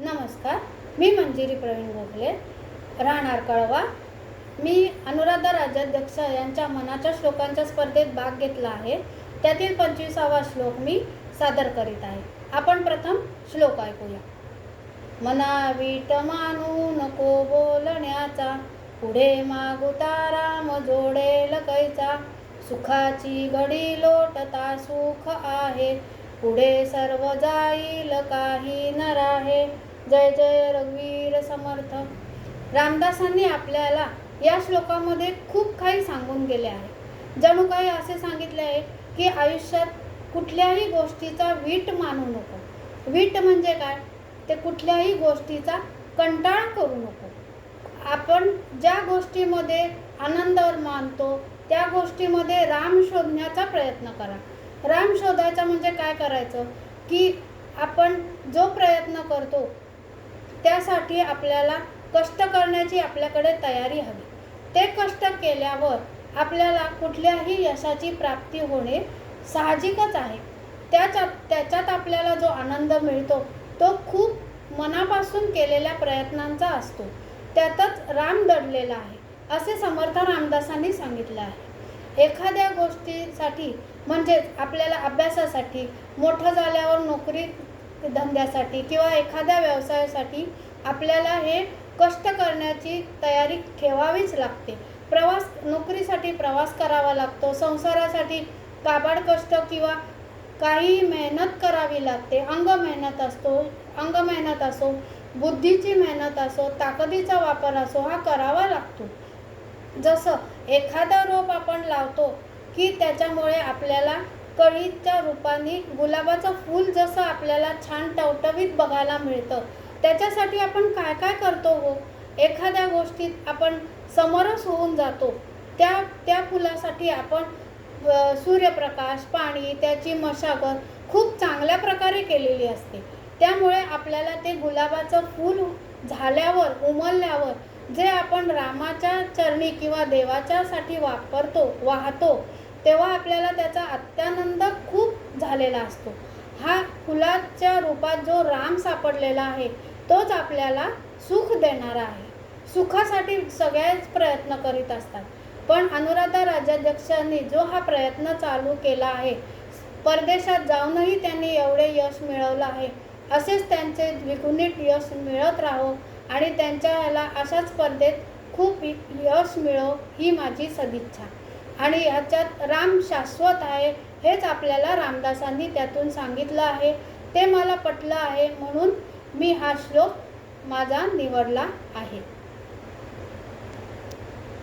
नमस्कार मी मंजिरी प्रवीण गोखले राहणार कळवा. मी अनुराधा राज्याध्यक्ष यांच्या मनाच्या श्लोकांच्या स्पर्धेत भाग घेतला आहे. त्यातील पंचवीसावा श्लोक मी सादर करीत आहे. आपण प्रथम श्लोक ऐकूया. मना वीट मानू नको बोलण्याचा पुढे मागुता राम जोडेल कैचा सुखाची घडी लोटता सुख आहे. पुढे सर्व जाईल काही न राहे जय जय रघुवीर समर्थ. रामदासांनी आपल्याला या श्लोकामध्ये खूप काही सांगून गेले आहे. जणू काही असे सांगितले आहे की आयुष्यात कुठल्याही गोष्टीचा वीट मानू नको. वीट म्हणजे काय? ते कुठल्याही गोष्टीचा कंटाळ करू नको. आपण ज्या गोष्टीमध्ये आनंदावर मानतो त्या गोष्टीमध्ये राम शोधण्याचा प्रयत्न करा. राम शोधायचा म्हणजे काय करायचं? की आपण जो प्रयत्न करतो त्यासाठी आपल्याला कष्ट करण्याची आपल्याकडे तयारी हवी. ते कष्ट केल्यावर आपल्याला कुठल्याही यशाची प्राप्ती होणे साहजिकच आहे. त्याच्यात त्याच्यात आपल्याला जो आनंद मिळतो तो खूप मनापासून केलेल्या प्रयत्नांचा असतो. त्यातच राम दडलेला आहे असे समर्थ रामदासांनी सांगितलं आहे. एखाद्या गोष्टीसाठी म्हणजेच आपल्याला अभ्यासासाठी मोठं झाल्यावर नोकरी धंद्यासाठी किंवा एखाद्या व्यवसायासाठी आपल्याला हे कष्ट करण्याची तयारी ठेवावीच लागते. प्रवास नोकरीसाठी प्रवास करावा लागतो. संसारासाठी काबाड कष्ट किंवा काही मेहनत करावी लागते. अंग मेहनत असतो अंग मेहनत असो बुद्धीची मेहनत असो ताकदीचा वापर असो हा करावा लागतो. जसं एखादा रोप आपण लावतो की त्याच्यामुळे आपल्याला कळीच्या रूपाने गुलाबाचं फूल जसं आपल्याला छान टवटवीत बघायला मिळतं. त्याच्यासाठी आपण काय काय करतो हो? एखाद्या गोष्टीत आपण समरस होऊन जातो. त्या त्या फुलासाठी आपण सूर्यप्रकाश पाणी त्याची मशागत खूप चांगल्या प्रकारे केलेली असते. त्यामुळे आपल्याला ते गुलाबाचं फूल झाल्यावर उमलल्यावर जे आपण रामाच्या चरणी किंवा देवाच्यासाठी वापरतो वाहतो तेव्हा आपल्याला त्याचा अत्यानंद खूप झालेला असतो. हा फुलाच्या रूपात जो राम सापडलेला आहे तोच आपल्याला सुख देणारा आहे. सुखासाठी सगळ्याच प्रयत्न करीत असतात. पण अनुराधा राज्याध्यक्षांनी जो हा प्रयत्न चालू केला आहे परदेशात जाऊनही त्यांनी एवढे यश मिळवलं आहे. असेच त्यांचे द्विगुणित यश मिळत राहो आणि त्यांच्या अशा अशाच स्पर्धेत खूप यश मिळो ही माझी सदिच्छा. आणि ह्याच्यात राम शाश्वत आहे हेच आपल्याला रामदासांनी त्यातून सांगितलं आहे. ते मला पटलं आहे म्हणून मी हा श्लोक माझा निवडला आहे.